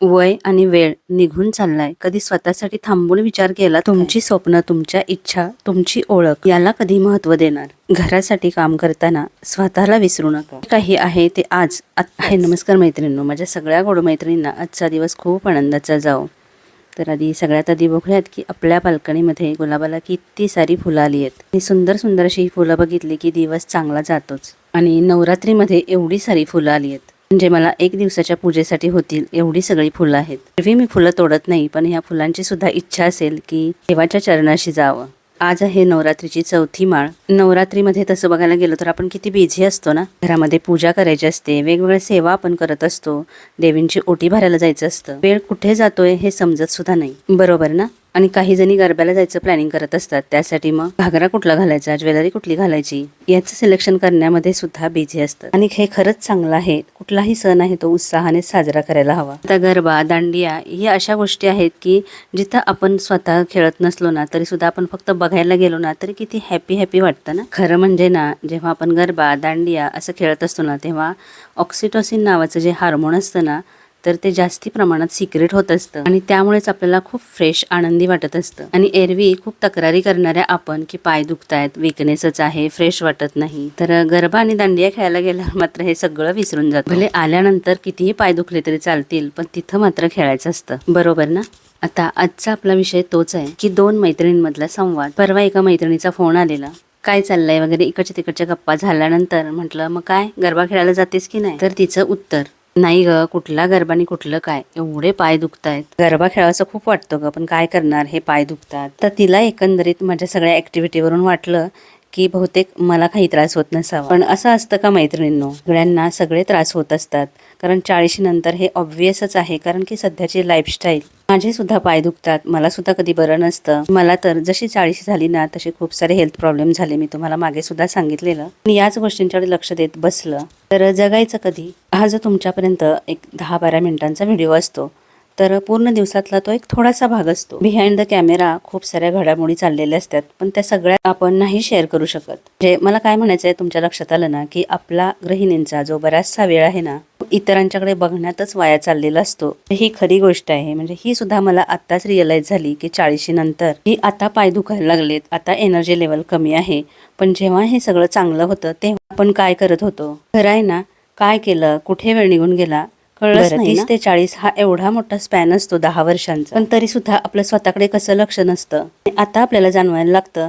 वय आणि वेळ निघून चाललाय. कधी स्वतःसाठी थांबून विचार केला तुमची स्वप्न तुमच्या इच्छा तुमची ओळख याला कधी महत्त्व देणार? घरासाठी काम करताना स्वतःला विसरू नका. काही आहे ते आज. आहे नमस्कार मैत्रिणींनो माझ्या सगळ्या गोड मैत्रिणींना आजचा दिवस खूप आनंदाचा जाओ तर आधी सगळ्यात आधी बघूयात की आपल्या बाल्कनीमध्ये गुलाबाला किती सारी फुलं आली आहेत. आणि सुंदर सुंदर अशी फुलं बघितली की दिवस चांगला जातोच. आणि नवरात्रीमध्ये एवढी सारी फुलं आली आहेत. म्हणजे मला एक दिवसाच्या पूजेसाठी होतील एवढी सगळी फुलं आहेत. पूर्वी मी फुलं तोडत नाही पण ह्या फुलांची सुद्धा इच्छा असेल की देवाच्या चरणाशी जावं. आज आहे नवरात्रीची चौथी माळ. नवरात्रीमध्ये तसं बघायला गेलो तर आपण किती बिझी असतो ना? घरामध्ये पूजा करायची असते वेगवेगळ्या सेवा आपण करत असतो देवींची ओटी भरायला जायचं असतं. वेळ कुठे जातोय हे समजत सुद्धा नाही. बरोबर ना? आणि काही जणी गरब्याला जायचं प्लॅनिंग करत असतात. त्यासाठी मग घागरा कुठला घालायचा ज्वेलरी कुठली घालायची याचं सिलेक्शन करण्यामध्ये सुद्धा बिझी असतं आणि हे खरंच चांगलं आहे. कुठलाही सण आहे तो उत्साहाने साजरा करायला हवा. आता गरबा दांडिया ही अशा गोष्टी आहेत की जिथं आपण स्वतः खेळत नसलो ना तरी सुद्धा आपण फक्त बघायला गेलो ना तरी किती हॅपी हॅपी वाटतं ना? खरं म्हणजे ना जेव्हा आपण गरबा दांडिया असं खेळत असतो ना तेव्हा ऑक्सिटोसिन नावाचं जे हार्मोन असतं ना तर ते जास्ती प्रमाणात सिक्रेट होत असतं. आणि त्यामुळेच आपल्याला खूप फ्रेश आनंदी वाटत असतं. आणि एरवी खूप तक्रारी करणाऱ्या आपण की पाय दुखतायत विकनेसच आहे फ्रेश वाटत नाही. तर गरबा आणि दांडिया खेळायला गेल्यावर मात्र हे सगळं विसरून जात. भले आल्यानंतर कितीही पाय दुखले तरी चालतील पण तिथं मात्र खेळायचं असतं. बरोबर ना? आता आजचा आपला विषय तोच आहे की दोन मैत्रिणींमधला संवाद. परवा एका मैत्रिणीचा फोन आलेला. काय चाललंय? वगैरे इकडच्या तिकडच्या गप्पा झाल्यानंतर म्हटलं मग काय? गरबा खेळायला जातेस की नाही? तर तिचं उत्तर नाही ग कुठला गरबा आणि कुठलं काय? एवढे पाय दुखतायत. गरबा खेळायचं खूप वाटतं ग पण काय करणार? हे पाय दुखतात. तर तिला एकंदरीत माझ्या सगळ्या ऍक्टिव्हिटीवरून वाटलं की बहुतेक मला काही त्रास होत नसावा. पण असं असतं का मैत्रिणींनो? सगळ्यांना सगळे त्रास होत असतात. कारण चाळीशी नंतर हे ऑब्वियसच आहे. कारण की सध्याची लाईफस्टाईल माझे सुद्धा पाय दुखतात. मला सुद्धा कधी बरं नसतं. मला तर जशी चाळीशी झाली ना तसे खूप सारे हेल्थ प्रॉब्लेम झाले. मी तुम्हाला मागे सुद्धा सांगितलेलं. मी याच गोष्टींच्याकडे लक्ष देत बसलं तर जगायचं कधी? हा जो तुमच्यापर्यंत एक दहा बारा मिनिटांचा व्हिडिओ असतो तर पूर्ण दिवसातला तो एक थोडासा भाग असतो. बिहाइंड द कॅमेरा खूप साऱ्या घडामोडी चाललेल्या असतात पण त्या सगळ्या आपण नाही शेअर करू शकत. म्हणजे मला काय म्हणायचं आहे तुमच्या लक्षात आलं ना की आपला गृहिणींचा जो बराचसा वेळ आहे ना इतरांच्याकडे बघण्यातच वाया चाललेला असतो. ही खरी गोष्ट आहे. म्हणजे ही सुद्धा मला आत्ताच रिअलाइज झाली की चाळीशी नंतर ही आता पाय दुखायला लागलेत आता एनर्जी लेवल कमी आहे. पण जेव्हा हे सगळं चांगलं होतं तेव्हा आपण काय करत होतो? खरं आहे ना काय केलं? कुठे वेळ निघून गेला? कळलंच तीस ते चाळीस हा एवढा मोठा स्पॅन असतो दहा वर्षांचा. पण तरी सुद्धा आपलं स्वतःकडे कसं लक्ष नसतं. आता आपल्याला जाणवायला लागतं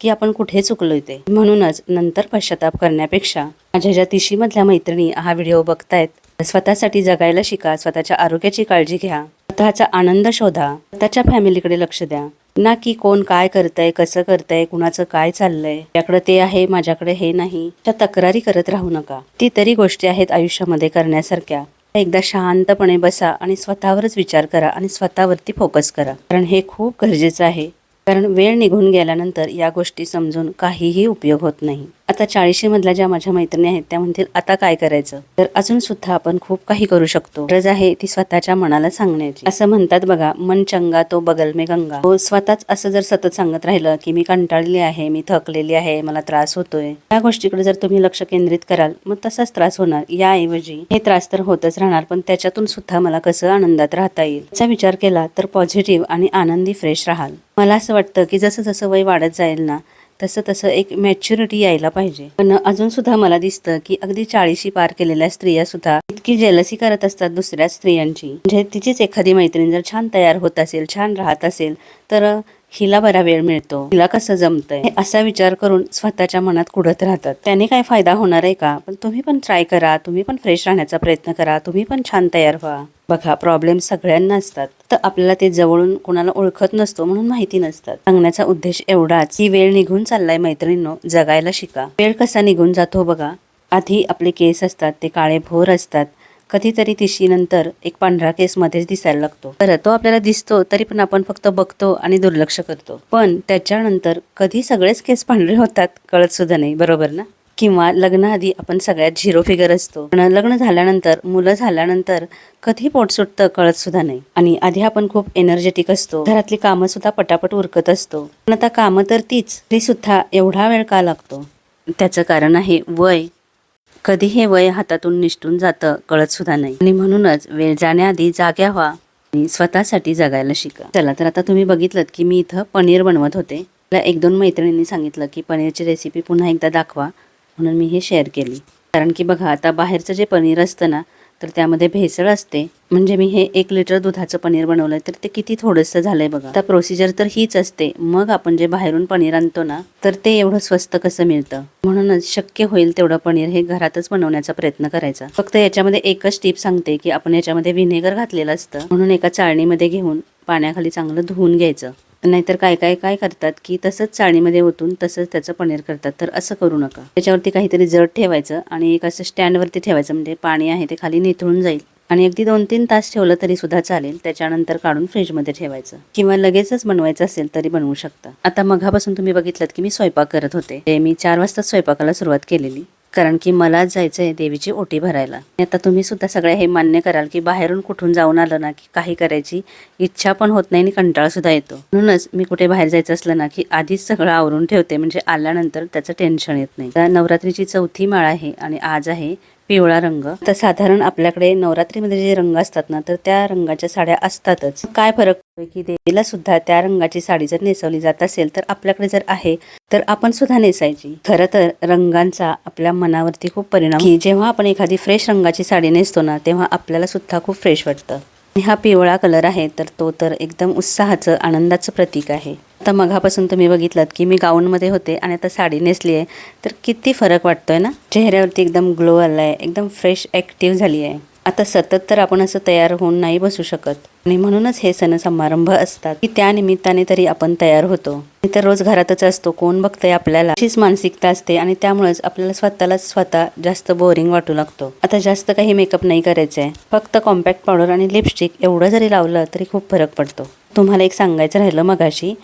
की आपण कुठे चुकलोय ते. म्हणूनच नंतर पश्चाताप करण्यापेक्षा माझ्या ज्या तिशी मधल्या मैत्रिणी हा व्हिडिओ बघतायत स्वतःसाठी जगायला शिका स्वतःच्या आरोग्याची काळजी घ्या स्वतःचा आनंद शोधा स्वतःच्या फॅमिलीकडे लक्ष द्या. ना की कोण काय करतंय कसं करतंय कुणाचं काय चाललंय त्याकडे ते आहे माझ्याकडे हे नाही. त्या तक्रारी करत राहू नका. ती तरी गोष्टी आहेत आयुष्यामध्ये करण्यासारख्या. एकदा शांतपणे बसा आणि स्वतःवरच विचार करा आणि स्वतःवरती फोकस करा. कारण हे खूप गरजेचं आहे. कारण वेळ निघून गेल्यानंतर या गोष्टी समजून काहीही उपयोग होत नाही. आता चाळीशीमधल्या ज्या माझ्या मैत्रिणी आहेत त्या म्हणतील आता काय करायचं? तर अजून सुद्धा आपण खूप काही करू शकतो. गरज आहे ती स्वतःच्या मनाला सांगण्याची. असं म्हणतात बघा मन चंगा तो बगल मे गंगा. तो स्वतःच असं जर सतत सांगत राहिलं की मी कंटाळली आहे मी थकलेली आहे मला त्रास होतोय. या गोष्टीकडे जर तुम्ही लक्ष केंद्रित कराल मग तसाच त्रास होणार. याऐवजी हे त्रास तर होतच राहणार पण त्याच्यातून सुद्धा मला कसं आनंदात राहता येईल? याचा विचार केला तर पॉझिटिव्ह आणि आनंदी फ्रेश राहाल. मला असं वाटतं की जसं जसं वय वाढत जाईल ना तसं तसं एक मॅच्युरिटी यायला पाहिजे. पण अजून सुद्धा मला दिसतं की अगदी चाळीशी पार केलेल्या स्त्रिया सुद्धा इतकी जेलसी करत असतात दुसऱ्या स्त्रियांची. म्हणजे तिचीच एखादी मैत्रीण जर छान तयार होत असेल छान राहत असेल तर हिला बरा वेळ मिळतो. हिला कसं जमतंय? असा विचार करून स्वतःच्या मनात कुडत राहतात. त्याने काय फायदा होणार आहे का? पण तुम्ही पण ट्राय करा. तुम्ही पण फ्रेश राहण्याचा प्रयत्न करा. तुम्ही पण छान तयार व्हा. बघा प्रॉब्लेम सगळ्यांना असतात. तर आपल्याला ते जवळून कोणाला ओळखत नसतो म्हणून माहिती नसतात. सांगण्याचा उद्देश एवढाच. की वेळ निघून चाललाय मैत्रिणींनो. जगायला शिका. वेळ कसा निघून जातो बघा. आधी आपले केस असतात ते काळे भोर असतात. कधीतरी तिशी नंतर एक पांढरा केस मध्येच दिसायला लागतो. तर तो आपल्याला दिसतो तरी पण आपण फक्त बघतो आणि दुर्लक्ष करतो. पण त्याच्यानंतर कधी सगळेच केस पांढरे होतात कळत सुद्धा नाही बरोबर ना? किंवा लग्नाआधी आपण सगळ्यात झिरो फिगर असतो. पण लग्न झाल्यानंतर मुलं झाल्यानंतर कधी पोट सुटतं कळत सुद्धा नाही. आणि आधी आपण खूप एनर्जेटिक असतो. घरातली कामं सुद्धा पटापट उरकत असतो. पण आता कामं तर तीच तरी सुद्धा एवढा वेळ का लागतो? त्याचं कारण आहे वय. कधी हे वय हातातून निष्ठून जातं कळत सुद्धा नाही. आणि म्हणूनच वेळ जाण्याआधी जाग्या व्हा आणि स्वतःसाठी जगायला शिका. चला तर आता तुम्ही बघितलं की मी इथं पनीर बनवत होते. मला एक दोन मैत्रिणींनी सांगितलं की पनीरची रेसिपी पुन्हा एकदा दाखवा म्हणून मी हे शेअर केली. कारण की बघा आता बाहेरचं जे पनीर असतं ना तर त्यामध्ये भेसळ असते. म्हणजे मी हे एक लिटर दुधाचं पनीर बनवलंय तर ते किती थोडंसं झालंय बघा. आता प्रोसिजर तर हीच असते. मग आपण जे बाहेरून पनीर आणतो ना तर ते एवढं स्वस्त कसं मिळतं? म्हणूनच शक्य होईल तेवढं पनीर हे घरातच बनवण्याचा प्रयत्न करायचा. फक्त याच्यामध्ये एकच टीप सांगते की आपण याच्यामध्ये व्हिनेगर घातलेलं असतं. म्हणून एका चाळणीमध्ये घेऊन पाण्याखाली चांगलं धुवून घ्यायचं. नाहीतर काय काय काय करतात की तसंच चाळणीमध्ये ओतून तसंच त्याचं पनीर करतात. तर असं करू नका. त्याच्यावरती काहीतरी जड ठेवायचं आणि एक असं स्टँडवरती ठेवायचं म्हणजे पाणी आहे ते खाली निथळून जाईल. आणि अगदी दोन तीन तास ठेवलं तरी सुद्धा चालेल. त्याच्यानंतर काढून फ्रीजमध्ये ठेवायचं. किंवा लगेचच बनवायचं असेल तरी बनवू शकता. आता मघापासून तुम्ही बघितलं की मी स्वयंपाक करत होते. ते मी चार वाजता स्वयंपाकाला सुरुवात केलेली. कारण की मला जायचं आहे देवीची ओटी भरायला. आता तुम्ही सुद्धा सगळे हे मान्य कराल की बाहेरून कुठून जाऊन आलं ना की काही करायची इच्छा पण होत नाही आणि कंटाळा सुद्धा येतो. म्हणूनच मी कुठे बाहेर जायचं असलं ना की आधीच सगळं आवरून ठेवते. म्हणजे आल्यानंतर त्याचं टेन्शन येत नाही. नवरात्रीची चौथी माळ आहे आणि आज आहे पिवळा रंग. तर साधारण आपल्याकडे नवरात्रीमध्ये जे रंग असतात ना तर त्या रंगाच्या साड्या असतातच. काय फरक की देवीला सुद्धा त्या रंगाची साडी जर नेसवली जात असेल तर आपल्याकडे जर आहे तर आपण सुद्धा नेसायची. खरं तर रंगांचा आपल्या मनावरती खूप परिणाम. की जेव्हा आपण एखादी फ्रेश रंगाची साडी नेसतो ना तेव्हा आपल्याला सुद्धा खूप फ्रेश वाटतं. हा पिवळा कलर आहे तर तो तर एकदम उत्साहाचं आनंदाचं प्रतीक आहे. आता मघापासून तुम्ही बघितलात की मी गाऊनमध्ये होते आणि आता साडी नेसली आहे. तर किती फरक वाटतोय ना? चेहऱ्यावरती एकदम ग्लो आला आहे एकदम फ्रेश ॲक्टिव्ह झाली आहे. आता सतत तर आपण असं तयार होऊन नाही बसू शकत. आणि म्हणूनच हे सण समारंभ असतात की त्या निमित्ताने तरी आपण तयार होतो. तर रोज घरातच असतो कोण बघतंय आपल्याला? अशीच मानसिकता असते आणि त्यामुळेच आपल्याला स्वतःला स्वतः जास्त बोरिंग वाटू लागतो. आता जास्त काही मेकअप नाही करायचं आहे फक्त कॉम्पॅक्ट पावडर आणि लिपस्टिक एवढं जरी लावलं तरी खूप फरक पडतो. तुम्हाला एक सांगायचं राहिलं मगाशी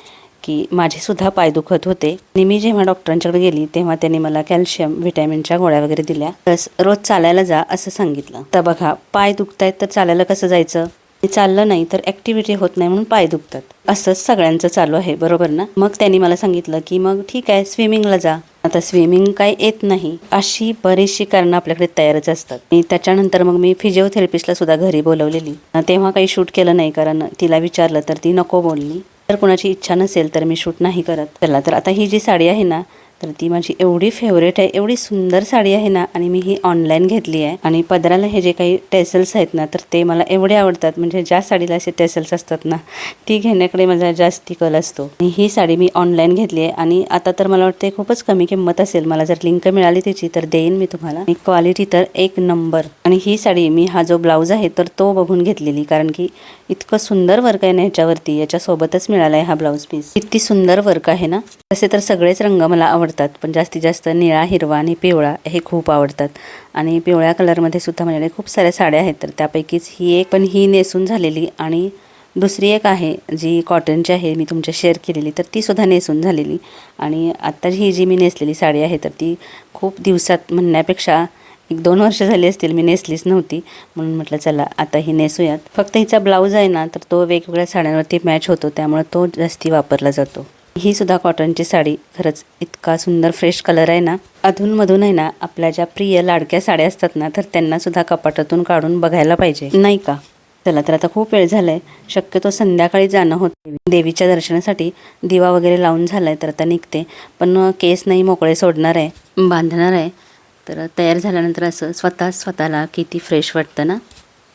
की माझेसुद्धा पाय दुखत होते. आणि मी जेव्हा डॉक्टरांच्याकडे गेली तेव्हा त्यांनी मला कॅल्शियम व्हिटॅमिनच्या गोळ्या वगैरे दिल्या. प्लस रोज चालायला जा असं सांगितलं. तर बघा पाय दुखतायत तर चालायला कसं जायचं? चाललं नाही तर ॲक्टिव्हिटी होत नाही म्हणून पाय दुखतात. असंच सगळ्यांचं चालू आहे बरोबर ना? मग त्यांनी मला सांगितलं की मग ठीक आहे स्विमिंगला जा. आता स्विमिंग काय येत नाही. अशी बरीचशी कारणं आपल्याकडे तयारच असतात. आणि त्याच्यानंतर मग मी फिजिओथेरपिस्टला सुद्धा घरी बोलवलेली. तेव्हा काही शूट केलं नाही कारण तिला विचारलं तर ती नको बोलली. जर कोणाची इच्छा नसेल तर मी शूट नाही करत. चला तर आता ही जी साडी आहे ना तर ती माझी एवढी फेवरेट आहे एवढी सुंदर साडी आहे ना आणि मी ही ऑनलाईन घेतली आहे. आणि पदराला हे जे काही टेसल्स आहेत ना तर ते मला एवढे आवडतात म्हणजे ज्या साडीला असे टेसल्स असतात ना ती घेण्याकडे माझा जास्ती कल असतो. आणि ही साडी मी ऑनलाईन घेतली आहे आणि आता तर मला वाटते खूपच कमी किंमत असेल मला जर लिंक मिळाली त्याची तर देईन मी तुम्हाला. आणि क्वालिटी तर एक नंबर आणि ही साडी मी हा जो ब्लाऊज आहे तर तो बघून घेतलेली कारण की इतकं सुंदर वर्क आहे ना ह्याच्यावरती याच्यासोबतच मिळाला आहे हा ब्लाऊज पीस किती सुंदर वर्क आहे ना. तसे तर सगळेच रंग मला आवडतात पण जास्तीत जास्त निळा हिरवा आणि पिवळा हे खूप आवडतात. आणि पिवळ्या कलरमध्ये सुद्धा माझ्याकडे खूप साऱ्या साड्या आहेत तर त्यापैकीच ही एक पण ही नेसून झालेली आणि दुसरी एक आहे जी कॉटनची आहे मी तुमच्या शेअर केलेली तर ती सुद्धा नेसून झालेली. आणि आत्ता ही जी मी नेसलेली साडी आहे तर ती खूप दिवसात म्हणण्यापेक्षा एक दोन वर्ष झाली असतील मी नेसलीच नव्हती. म्हणून म्हटलं चला आता ही नेसूयात. फक्त हिचा ब्लाऊज आहे ना तर तो वेगवेगळ्या साड्यांवरती मॅच होतो त्यामुळे तो जास्ती वापरला जातो. ही सुद्धा कॉटनची साडी खरंच इतका सुंदर फ्रेश कलर आहे ना. अधूनमधून आहे ना आपल्या ज्या प्रिय लाडक्या साड्या असतात ना तर त्यांना सुद्धा कपाटातून काढून बघायला पाहिजे. नाही का? चला तर आता खूप वेळ झालाय. शक्यतो संध्याकाळी जाणं होते देवीच्या दर्शनासाठी दिवा वगैरे लावून झालाय तर आता निघते. पण केस नाही मोकळे सोडणार आहे. बांधणार आहे. तर तयार झाल्यानंतर असं स्वतः स्वतःला किती फ्रेश वाटतं ना?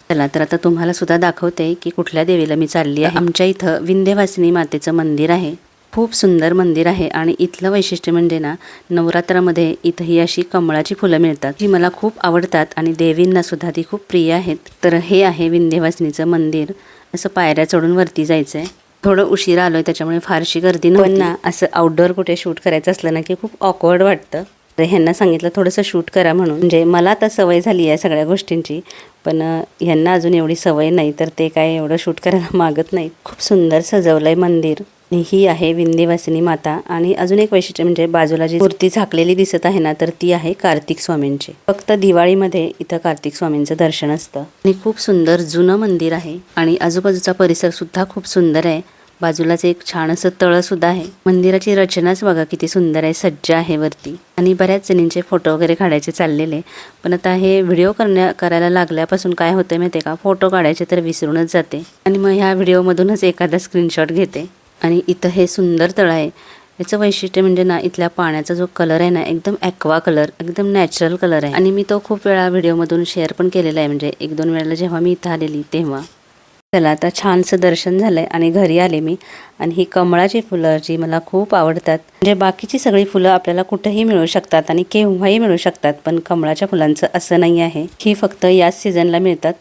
चला तर आता तुम्हाला सुद्धा दाखवते की कुठल्या देवीला मी चालली आहे. आमच्या इथं विंध्यवासिनी मातेचं मंदिर आहे. खूप सुंदर मंदिर आहे आणि इथलं वैशिष्ट्य म्हणजे ना नवरात्रामध्ये इथं ही अशी कमळाची फुलं मिळतात. जी मला खूप आवडतात आणि देवींना सुद्धा ती खूप प्रिय आहेत. तर हे आहे विंध्यवासिनीचं मंदिर. असं पायऱ्या चढून वरती जायचं आहे थोडं उशिरा आलोय त्याच्यामुळे फारशी गर्दी नव्हती. ना असं आउटडोअर कुठे शूट करायचं असलं ना की खूप ऑकवर्ड वाटतं. तर ह्यांना सांगितलं थोडंसं शूट करा म्हणून. म्हणजे मला आता सवय झाली आहे सगळ्या गोष्टींची पण ह्यांना अजून एवढी सवय नाही तर ते काय एवढं शूट करायला मागत नाही खूप सुंदर सजवलं आहे मंदिर. ही आहे विंध्यवासिनी माता आणि अजून एक वैशिष्ट्य म्हणजे बाजूला जी मूर्ती झाकलेली दिसत आहे ना तर ती आहे कार्तिक स्वामींची. फक्त दिवाळीमध्ये इथं कार्तिक स्वामींचं दर्शन असतं. आणि खूप सुंदर जुनं मंदिर आहे आणि आजूबाजूचा परिसर सुद्धा खूप सुंदर आहे. बाजूलाच एक छान असं तळ सुद्धा आहे. मंदिराची रचनाच बघा किती सुंदर आहे सज्ज आहे वरती. आणि बऱ्याच जणींचे फोटो वगैरे काढायचे चाललेले. पण आता हे व्हिडिओ करण्या करायला लागल्यापासून काय होतं माहिती का? फोटो काढायचे तर विसरूनच जाते. आणि मग ह्या व्हिडिओमधूनच एखादा स्क्रीनशॉट घेते. आणि इथं हे सुंदर तळ आहे. याचं वैशिष्ट्य म्हणजे ना इथल्या पाण्याचा जो कलर आहे ना एकदम ॲक्वा कलर एकदम नॅचरल कलर आहे. आणि मी तो खूप वेळा व्हिडिओमधून शेअर पण केलेला आहे. म्हणजे एक दोन वेळेला जेव्हा मी इथं आलेली तेव्हा. चला आता छानसं दर्शन झालंय आणि घरी आले मी. आणि ही कमळाची फुलं जी मला खूप आवडतात. म्हणजे बाकीची सगळी फुलं आपल्याला कुठेही मिळू शकतात आणि केव्हाही मिळू शकतात पण कमळाच्या फुलांचं असं नाही आहे. ही फक्त याच सीझनला मिळतात.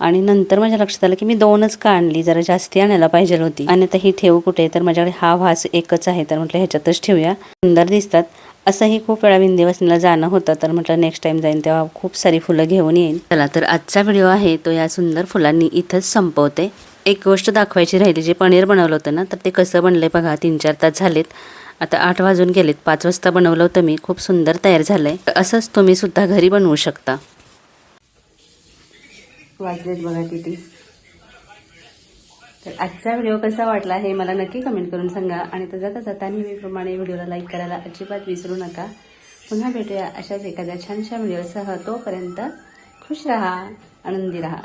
आणि नंतर माझ्या लक्षात आलं की मी दोनच का आणली जरा जास्ती आणायला पाहिजे होती. आणि आता ही ठेवू कुठे तर माझ्याकडे हा वास एकच आहे. तर म्हटलं ह्याच्यातच ठेवूया. सुंदर दिसतात. असंही खूप वेळा विंध्यवासिनीला जाणं होतं. तर म्हटलं नेक्स्ट टाइम जाईन तेव्हा खूप सारी फुलं घेऊन येईन. चला तर आजचा व्हिडिओ आहे तो या सुंदर फुलांनी इथंच संपवते. एक गोष्ट दाखवायची राहिली. जे पनीर बनवलं होतं ना तर ते कसं बनलंय बघा. तीन चार तास झालेत. आता आठ वाजून गेलेत. पाच वाजता बनवलं होतं मी. खूप सुंदर तयार झालंय. असंच तुम्ही सुद्धा घरी बनवू शकता. वाजलेत बघा किती. तर आजचा व्हिडिओ कसा वाटला हे मला नक्की कमेंट करून सांगा. आणि तसा जाता जाता नेहमीप्रमाणे व्हिडिओला लाईक करायला अजिबात विसरू नका. पुन्हा भेटूया अशाच एखाद्या छानशा व्हिडिओसह. तोपर्यंत खुश रहा आनंदी रहा.